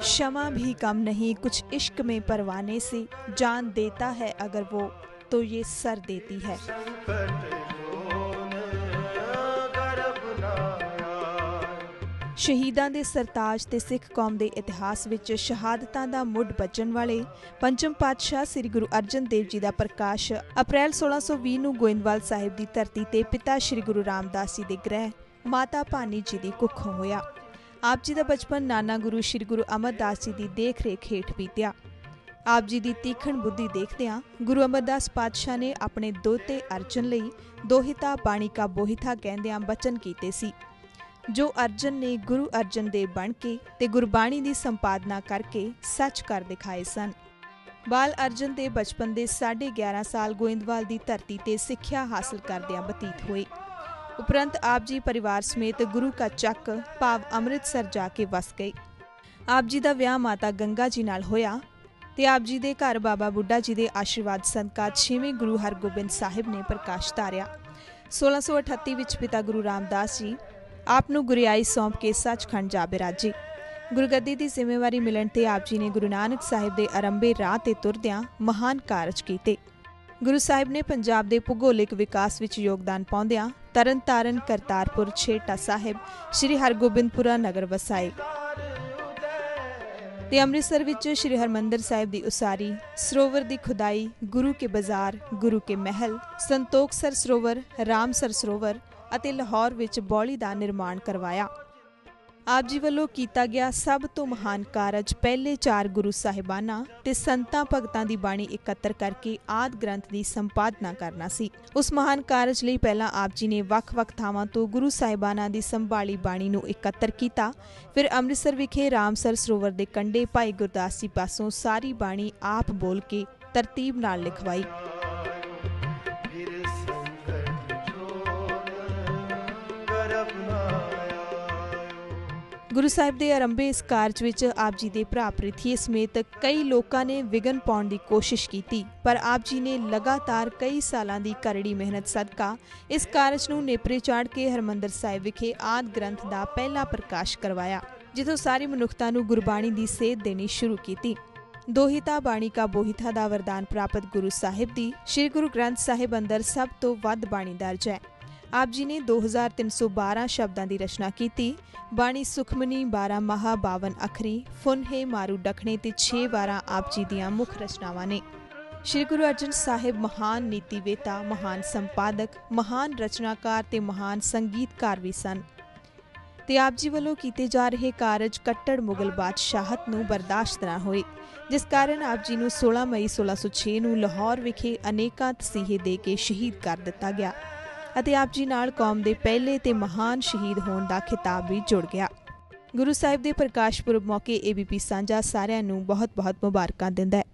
क्षमा भी कम नहीं कुछ इश्क में परवाने से जान देता है अगर वो तो ये सर देती है। संकट ਸ਼ਹੀਦਾਂ ਦੇ ਸਰਤਾਜ ਤੇ ਸਿੱਖ ਕੌਮ ਦੇ ਇਤਿਹਾਸ ਵਿੱਚ ਸ਼ਹਾਦਤਾਂ ਦਾ ਮੁੱਢ ਬੱਜਣ ਵਾਲੇ ਪੰਚਮ ਪਾਤਸ਼ਾਹ ਸ੍ਰੀ ਗੁਰੂ ਅਰਜਨ ਦੇਵ ਜੀ ਦਾ ਪ੍ਰਕਾਸ਼ ਅਪ੍ਰੈਲ 1620 ਨੂੰ ਗੋਇੰਦਵਾਲ ਸਾਹਿਬ ਦੀ ਧਰਤੀ ਤੇ ਪਿਤਾ ਸ੍ਰੀ ਗੁਰੂ ਰਾਮਦਾਸ ਜੀ ਦੇ ਗ੍ਰਹਿ ਮਾਤਾ ਭਾਨੀ ਜੀ ਦੀ ਕੁੱਖੋਂ ਹੋਇਆ। ਆਪ ਜੀ ਦਾ ਬਚਪਨ ਨਾਨਾ ਗੁਰੂ ਸ੍ਰੀ ਗੁਰੂ ਅਮਰਦਾਸ ਜੀ ਦੀ ਦੇਖ-ਰੇਖ ਹੇਠ ਬੀਤਿਆ। ਆਪ ਜੀ ਦੀ ਤੀਖਣ ਬੁੱਧੀ ਦੇਖਦਿਆਂ ਗੁਰੂ ਅਮਰਦਾਸ ਪਾਤਸ਼ਾਹ ਨੇ ਆਪਣੇ ਦੋਤੇ ਅਰਜਨ ਲਈ ਦੋਹਿਤਾ ਬਾਣੀ ਕਾ ਬੋਹਿਤਾ ਕਹਿੰਦਿਆਂ ਬਚਨ ਕੀਤੇ ਸੀ। ਜੋ ਅਰਜਨ ਨੇ ਗੁਰੂ ਅਰਜਨ ਦੇਵ ਬਣ ਕੇ ਤੇ ਗੁਰਬਾਣੀ ਦੀ ਸੰਪਾਦਨਾ ਕਰਕੇ ਸੱਚ ਕਰ ਦਿਖਾਏ ਸਨ। ਬਾਲ ਅਰਜਨ ਦੇ ਬਚਪਨ ਦੇ 11.5 ਸਾਲ ਗੋਇੰਦਵਾਲ ਦੀ ਧਰਤੀ ਤੇ ਸਿੱਖਿਆ ਹਾਸਲ ਕਰਦਿਆਂ ਬਤੀਤ ਹੋਏ। ਉਪਰੰਤ ਆਪ ਜੀ ਪਰਿਵਾਰ ਸਮੇਤ ਗੁਰੂ ਕਾ ਚੱਕ ਭਾਵ ਅੰਮ੍ਰਿਤਸਰ ਜਾ ਕੇ ਵਸ ਗਏ। ਆਪ ਜੀ ਦਾ ਵਿਆਹ ਮਾਤਾ ਗੰਗਾ ਜੀ ਨਾਲ ਹੋਇਆ ਤੇ ਆਪ ਜੀ ਦੇ ਘਰ ਬਾਬਾ ਬੁੱਢਾ ਜੀ ਦੇ ਆਸ਼ੀਰਵਾਦ ਸਦਕਾ ਛੇਵੇਂ ਗੁਰੂ ਹਰਗੋਬਿੰਦ ਸਾਹਿਬ ਨੇ ਪ੍ਰਕਾਸ਼ ਧਾਰਿਆ। 1638 ਵਿੱਚ ਪਿਤਾ ਗੁਰੂ ਰਾਮਦਾਸ ਜੀ ਆਪ ਨੂੰ ਗੁਰਿਆਈ ਸੌਂਪ ਕੇ ਸੱਚਖੰਡ ਜਾ ਬਿਰਾਜੇ ਗੁਰਗੱਦੀ ਦੀ ਜ਼ਿੰਮੇਵਾਰੀ ਮਿਲਣ ਤੇ ਆਪ ਜੀ ਨੇ ਗੁਰੂ ਨਾਨਕ ਸਾਹਿਬ ਦੇ ਆਰੰਭੇ ਰਾਹ ਤੇ ਤੁਰਦਿਆਂ ਮਹਾਨ ਕਾਰਜ ਕੀਤੇ। ਗੁਰੂ ਸਾਹਿਬ ਨੇ ਪੰਜਾਬ ਦੇ ਭੂਗੋਲਿਕ ਵਿਕਾਸ ਵਿੱਚ ਯੋਗਦਾਨ ਪਾਉਂਦਿਆਂ ਤਰਨਤਾਰਨ, ਕਰਤਾਰਪੁਰ ਛੇਟਾ ਸਾਹਿਬ, ਸ੍ਰੀ ਹਰਗੋਬਿੰਦਪੁਰਾ ਨਗਰ ਵਸਾਏ। ਤੇ ਅੰਮ੍ਰਿਤਸਰ ਵਿੱਚ ਸ੍ਰੀ ਹਰਮੰਦਰ ਸਾਹਿਬ ਦੀ ਉਸਾਰੀ, ਸਰੋਵਰ ਦੀ ਖੁਦਾਈ, ਗੁਰੂ ਕੇ ਬਾਜ਼ਾਰ, ਗੁਰੂ ਕੇ ਮਹਿਲ ਸੰਤੋਖਸਰ ਸਰੋਵਰ ਰਾਮਸਰ ਸਰੋਵਰ ਅਤੇ ਲਾਹੌਰ ਵਿੱਚ ਬੌਲੀ ਦਾ ਨਿਰਮਾਣ ਕਰਵਾਇਆ। ਆਪ ਜੀ ਵੱਲੋਂ ਕੀਤਾ ਗਿਆ ਸਭ ਤੋਂ ਮਹਾਨ ਕਾਰਜ ਪਹਿਲੇ ਚਾਰ ਗੁਰੂ ਸਾਹਿਬਾਨਾਂ ਤੇ ਸੰਤਾਂ ਭਗਤਾਂ ਦੀ ਬਾਣੀ ਇਕੱਤਰ ਕਰਕੇ ਆਦ ਗ੍ਰੰਥ ਦੀ ਸੰਪਾਦਨਾ ਕਰਨਾ ਸੀ। ਉਸ ਮਹਾਨ ਕਾਰਜ ਲਈ ਪਹਿਲਾਂ ਆਪ ਜੀ ਨੇ ਵੱਖ-ਵੱਖ ਥਾਵਾਂ ਤੋਂ ਗੁਰੂ ਸਾਹਿਬਾਨਾਂ ਦੀ ਸੰਭਾਲੀ ਬਾਣੀ ਨੂੰ ਇਕੱਤਰ ਕੀਤਾ। ਫਿਰ ਅੰਮ੍ਰਿਤਸਰ ਵਿਖੇ ਰਾਮਸਰ ਸਰੋਵਰ ਦੇ ਕੰਢੇ ਭਾਈ ਗੁਰਦਾਸ ਜੀ ਪਾਸੋਂ ਸਾਰੀ ਬਾਣੀ ਆਪ ਬੋਲ ਕੇ ਤਰਤੀਬ ਨਾਲ ਲਿਖਵਾਈ। ਗੁਰੂ ਸਾਹਿਬ ਦੇ ਆਰੰਭੇ ਇਸ ਕਾਰਜ ਵਿੱਚ ਆਪ ਜੀ ਦੇ ਭਰਾ ਪ੍ਰਿਥੀ ਸਮੇਤ ਕਈ ਲੋਕਾਂ ਨੇ ਵਿਗਨ ਪਾਉਣ ਦੀ ਕੋਸ਼ਿਸ਼ ਕੀਤੀ, ਪਰ ਆਪ ਜੀ ਨੇ ਲਗਾਤਾਰ ਕਈ ਸਾਲਾਂ ਦੀ ਕਰੜੀ ਮਿਹਨਤ ਸਦਕਾ, ਇਸ ਕਾਰਜ ਨੂੰ ਨੇਪਰੇ ਚਾੜ ਕੇ ਹਰਮੰਦਰ ਸਾਹਿਬ ਵਿਖੇ ਆਦ ਗ੍ਰੰਥ ਦਾ ਪਹਿਲਾ ਪ੍ਰਕਾਸ਼ ਕਰਵਾਇਆ, ਜਿੱਥੋਂ ਸਾਰੀ ਮਨੁੱਖਤਾ ਨੂੰ ਗੁਰਬਾਣੀ ਦੀ ਸੇਧ ਦੇਣੀ ਸ਼ੁਰੂ ਕੀਤੀ। ਦੋਹਿਤਾ ਬਾਣੀ ਕਾ ਬੋਹਿਤਾ ਦਾ ਵਰਦਾਨ ਪ੍ਰਾਪਤ ਗੁਰੂ ਸਾਹਿਬ ਦੀ, ਸ੍ਰੀ ਗੁਰੂ ਗ੍ਰੰਥ ਸਾਹਿਬ ਅੰਦਰ ਸਭ ਤੋਂ ਵੱਧ ਬਾਣੀ ਦਰਜ ਹੈ ਆਪ ਜੀ ਨੇ 2312 ਸ਼ਬਦਾਂ ਦੀ ਰਚਨਾ ਕੀਤੀ। ਬਾਣੀ ਸੁਖਮਨੀ 12 ਮਹਾ 52 ਅਖਰੀ ਫੁਨਹੇ ਮਾਰੂ ਡਖਣੇ ਤੇ 6 ਵਾਰਾਂ ਆਪ ਜੀ ਦੀਆਂ ਮੁੱਖ ਰਚਨਾਵਾਂ ਨੇ। ਸ਼੍ਰੀ ਗੁਰੂ ਅਰਜਨ ਸਾਹਿਬ ਮਹਾਨ ਨੀਤੀਵੇਤਾ, ਮਹਾਨ ਸੰਪਾਦਕ, ਮਹਾਨ ਰਚਨਾਕਾਰ ਤੇ ਮਹਾਨ ਸੰਗੀਤਕਾਰ ਵੀ ਸਨ। ਤੇ ਆਪ ਜੀ ਵੱਲੋਂ ਕੀਤੇ ਜਾ ਰਹੇ ਕਾਰਜ ਕੱਟੜ ਮੁਗਲ ਬਾਦਸ਼ਾਹਤ ਨੂੰ ਬਰਦਾਸ਼ਤ ਨਾ ਹੋਏ, ਜਿਸ ਕਾਰਨ ਆਪ ਜੀ ਨੂੰ 16 ਮਈ 1606 ਨੂੰ ਲਾਹੌਰ ਵਿਖੇ ਅਨੇਕਾਂ ਤਸੀਹੇ ਦੇ ਕੇ ਸ਼ਹੀਦ ਕਰ ਦਿੱਤਾ ਗਿਆ। ਅਤੇ ਆਪ ਜੀ ਨਾਲ ਕੌਮ ਦੇ ਪਹਿਲੇ ਤੇ ਮਹਾਨ ਸ਼ਹੀਦ ਹੋਣ ਦਾ ਖਿਤਾਬ ਵੀ ਜੁੜ ਗਿਆ। ਗੁਰੂ ਸਾਹਿਬ ਦੇ ਪ੍ਰਕਾਸ਼ ਪੁਰਬ ਮੌਕੇ ਏਬੀਪੀ ਸਾਂਝਾ ਸਾਰਿਆਂ ਨੂੰ ਬਹੁਤ-ਬਹੁਤ ਮੁਬਾਰਕਾਂ ਦਿੰਦਾ ਹੈ।